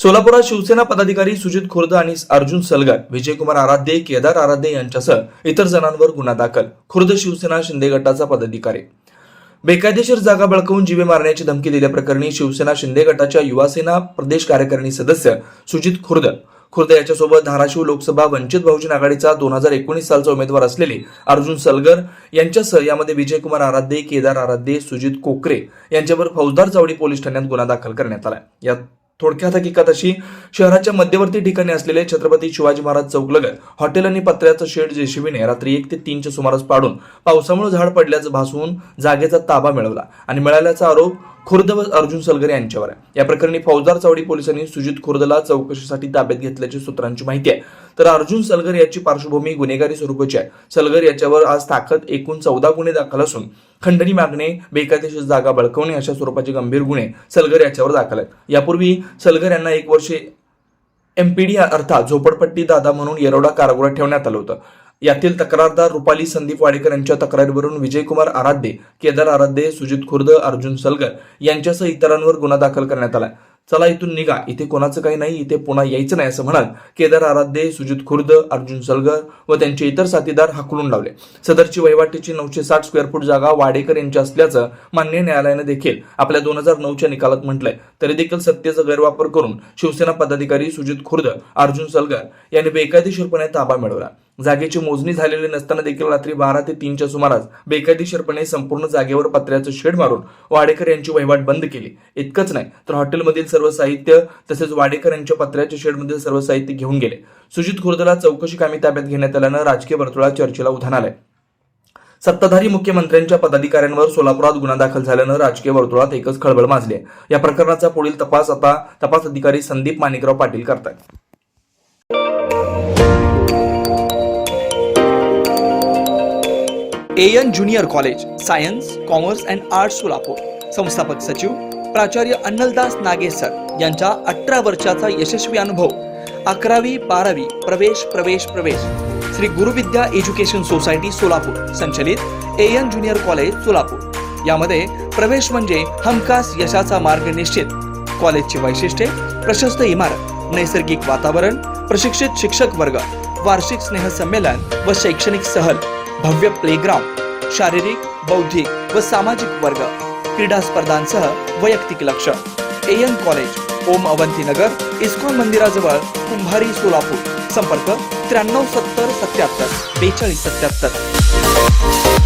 सोलापुरात शिवसेना पदाधिकारी सुजित खुर्द आणि अर्जुन सलगर विजयकुमार आराध्ये केदार आराध्ये यांच्यासह इतर जणांवर गुन्हा दाखल. खुर्द शिवसेना शिंदे गटाचा पदाधिकारी. बेकायदेशीर जागा बळकवून जीवे मारण्याची धमकी दिल्याप्रकरणी शिवसेना शिंदे गटाच्या युवासेना प्रदेश कार्यकारिणी सदस्य सुजित खुर्द. खुर्द याच्यासोबत धाराशिव लोकसभा वंचित बहुजन आघाडीचा दोन हजार एकोणीस सालचा उमेदवार असलेले अर्जुन सलगर यांच्यासह यामध्ये विजयकुमार आराध्ये केदार आराध्ये सुजित कोकरे यांच्यावर फौजदार चावडी पोलीस ठाण्यात गुन्हा दाखल करण्यात आला. यात थोडक्यात हकीकत अशी शहराच्या मध्यवर्ती ठिकाणी असलेले छत्रपती शिवाजी महाराज चौकलगत हॉटेल आणि पत्र्याचं शेड जेसीबीने रात्री एक ते तीनच्या सुमारास पाडून पावसामुळे झाड पडल्याचं भासवून जागेचा ताबा मिळवला आणि मिळाल्याचा आरोप खुर्द व अर्जुन सलगर यांच्यावर आहे. या प्रकरणी फौजदार चावडी पोलिसांनी सुजित खुर्दला चौकशीसाठी ताब्यात घेतल्याची सूत्रांची माहिती आहे. तर अर्जुन सलगर याची पार्श्वभूमी गुन्हेगारी स्वरूपाची आहे. सलगर याच्यावर आज ताकद एकूण चौदा गुन्हे दाखल असून खंडणी मागणे बेकायदेशीर जागा बळकवणे अशा स्वरूपाचे गंभीर गुन्हे सलगर याच्यावर दाखल आहेत. यापूर्वी सलगर यांना एक वर्षे एमपीडी अर्थात झोपडपट्टी दादा म्हणून येरवडा कारागृहात ठेवण्यात आलं होतं. यातील तक्रारदार रुपाली संदीप वाडेकर यांच्या तक्रारीवरून विजयकुमार आराध्य केदार आराध्य सुजित खुर्द अर्जुन सलगर यांच्यासह इतरांवर गुन्हा दाखल करण्यात आला. चला इथून निघा. इथे कोणाचं काही नाही इथे पुन्हा यायचं नाही असं म्हणाल केदार आराध्य सुजित खुर्द अर्जुन सलगर व त्यांचे इतर साथीदार हाकलून लावले. सदरची वहिवाटीची नऊशे साठ स्क्वेअर फूट जागा वाडेकर यांची असल्याचं मान्य न्यायालयानं देखील आपल्या दोन हजार नऊच्या निकालात म्हटलंय. तरी देखील सत्तेचा गैरवापर करून शिवसेना पदाधिकारी सुजित खुर्द अर्जुन सलगर यांनी बेकायदेशीरपणे ताबा मिळवला. जागेची मोजणी झालेली नसताना देखील रात्री बारा ते तीनच्या सुमारास बेकायदेशीरपणे संपूर्ण जागेवर पत्र्याचं शेड मारून वाडेकर यांची वहिवाट बंद केली. इतकंच नाही तर हॉटेलमधील सर्व साहित्य तसेच वाडेकर यांच्या पत्र्याच्या शेडमधील सर्व साहित्य घेऊन गेले. सुजित खुर्दला चौकशी कामी ताब्यात घेण्यात आल्यानं राजकीय वर्तुळात चर्चेला उधाण आलंय. सत्ताधारी मुख्यमंत्र्यांच्या पदाधिकाऱ्यांवर सोलापुरात गुन्हा दाखल झाल्यानं राजकीय वर्तुळात एकच खळबळ माजली आहे. या प्रकरणाचा पुढील तपास आता तपास अधिकारी संदीप माणिकराव पाटील करतात Ayan junior college science commerce and arts Solapur. संस्थापक सचिव प्राचार्य अन्नलदास नागेसर यांचा अठरा वर्षाचा यशस्वी अनुभव. अकरावी बारावी प्रवेश प्रवेश प्रवेश. श्री गुरुविद्या एज्युकेशन सोसायटी सोलापूर संचलित एयन ज्युनियर कॉलेज सोलापूर. यामध्ये प्रवेश म्हणजे हमखास यशाचा मार्ग निश्चित. कॉलेजची वैशिष्ट्ये प्रशस्त इमारत नैसर्गिक वातावरण प्रशिक्षित शिक्षक वर्ग वार्षिक स्नेहसंमेलन व शैक्षणिक सहल. भव्य प्लेग्राउंड शारीरिक बौद्धिक व सामाजिक वर्ग क्रीडा स्पर्धांसह वैयक्तिक लक्ष. एयन कॉलेज ओम अवंतीनगर इस्कॉन मंदिराजवळ कुंभारी सोलापूर. संपर्क त्र्याण्णव सत्तर सत्याहत्तर बेचाळीस सत्याहत्तर.